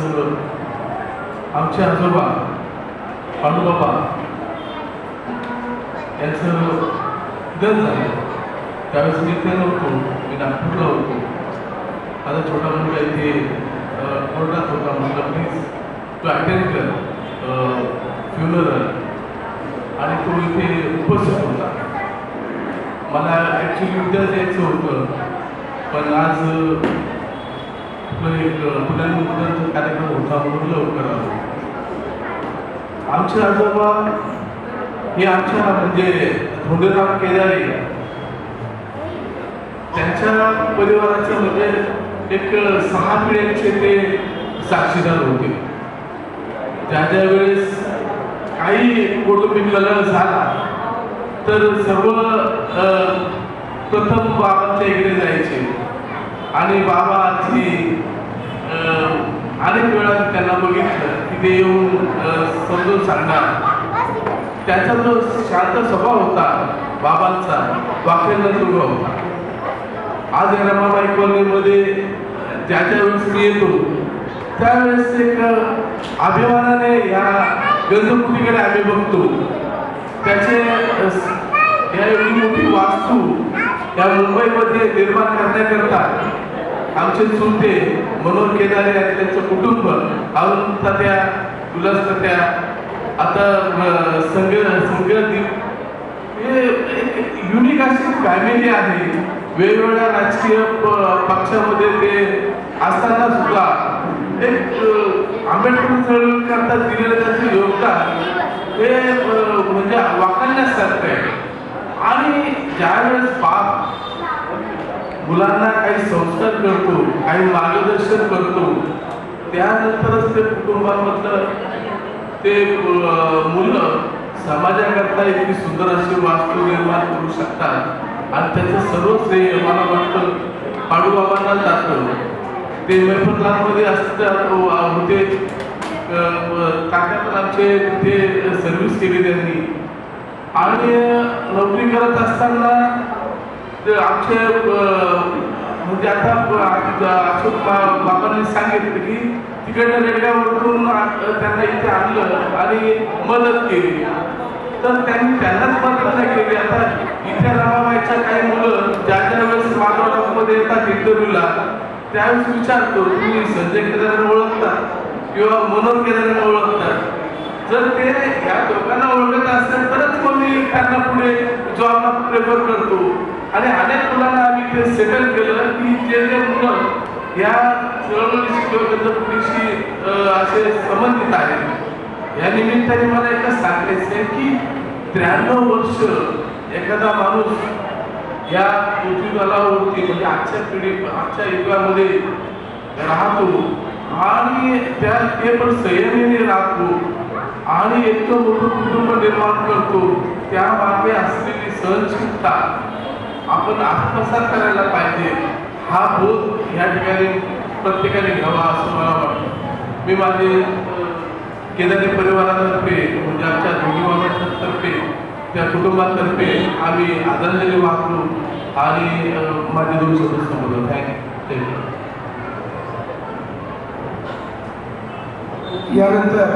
आज आमचे आजोबा पांडुबाबा यांचं निधन झालं. त्यावेळेस मी ते नव्हतो मी नागपूरला होतो. माझा छोटा मुलगा इथे कोर्टात होता. म्हटलं प्लीज तू अटेंड कर फ्युनरल आणि तो इथे उपस्थित होता. मला ॲक्च्युली उद्याच यायचं होतं. पण आज आपलं एक मुलांचा कार्यक्रम होता म्हणून लवकर आलो आमचे आजोबा हे आमच्या म्हणजे धोंडेराम केदारे त्यांच्या परिवाराचं म्हणजे एक सहा पिढ्यांचे ते साक्षीदार होते. ज्या ज्या वेळेस काही कौटुंबिक लग्न झाला तर सर्व प्रथम बाबांच्या इकडे जायचे. आणि बाबा आजी अनेक वेळा त्यांना बघितलं की ते येऊन समजून सांगणार. त्याचा जो शांत स्वभाव होता बाबांचा वाक्यांना स्वभाव होता. आज या रमाबाई कॉलनीमध्ये ज्या ज्या वेळेस मी येतो त्यावेळेस एक अभिमानाने या गंधपुरीकडे आम्ही बघतो. त्याचे या एवढी मोठी वास्तू या मुंबईमध्ये निर्माण करण्याकरता आमचे चुलते मनोहर केदारे आणि त्यांचं कुटुंब अरुण तात्या उल्हास तात्या आता संग संगदीप हे एक युनिक अशी फॅमिली आहे. वेगवेगळ्या राजकीय पक्षामध्ये ते असताना सुद्धा एक आंबेडकर चळवळकरता दिलेलं त्याचं योगदान हे म्हणजे वाकण्यासारखं आहे. आणि ज्यावेळेस बाप मुलांना काही संस्कार करतो काही मार्गदर्शन करतो त्यानंतरच ते कुटुंबामधलं ते मुलं समाजाकरता इतकी सुंदर अशी वास्तू निर्माण करू शकतात. आणि त्याचं सर्व श्रेय मला वाटतं पाडूबाबांना जातं. ते मैफतलामध्ये असतात होते काका आमचे ते सर्व्हिस केली त्यांनी. आणि नोकरी करत असताना ते आमचे म्हणजे आता अशोक बाबांनी सांगितलं की तिकडनं रेडगाववरून त्यांना इथे आणलं आणि मदत केली. तर त्यांनी त्यांनाच मदत नाही केली. आता इथे रमाबाईच्या काही मुलं ज्या ज्या वेळेस माधवरावमध्ये येतात इंटरव्ह्यूला त्यावेळेस विचारतो तुम्ही संजय केदारांना ओळखता किंवा मनोज केदारांना ओळखतात जर ते या दोघांना ओळखत असेल तरच कोणी त्यांना पुढे जॉबला प्रेफर करतो. आणि अनेक मुलांना आम्ही ते सेटल केलं. की जे जे मुलं या चळवळीशी किंवा असे संबंधित आहेत या निमित्ताने मला एकच सांगायचं आहे की त्र्याण्णव वर्ष एखादा माणूस या पृथ्वीतलावरती म्हणजे आजच्या पिढी आजच्या युगामध्ये राहतो आणि त्या ते पण संयमीने राहतो आणि इतकं मोठं कुटुंब निर्माण करतो त्या मागे असलेली सहनशीलता आपण आत्मसात करायला पाहिजे. हा बोध या ठिकाणी प्रत्येकाने घ्यावा असं मला वाटतं. मी माझे केदारी परिवारातर्फे म्हणजे आमच्या दोघी बाबांच्या तर्फे त्या कुटुंबातर्फे आम्ही आदरांजली वागलो आणि माझे दोन सदस्य समजलो थँक्यू यानंतर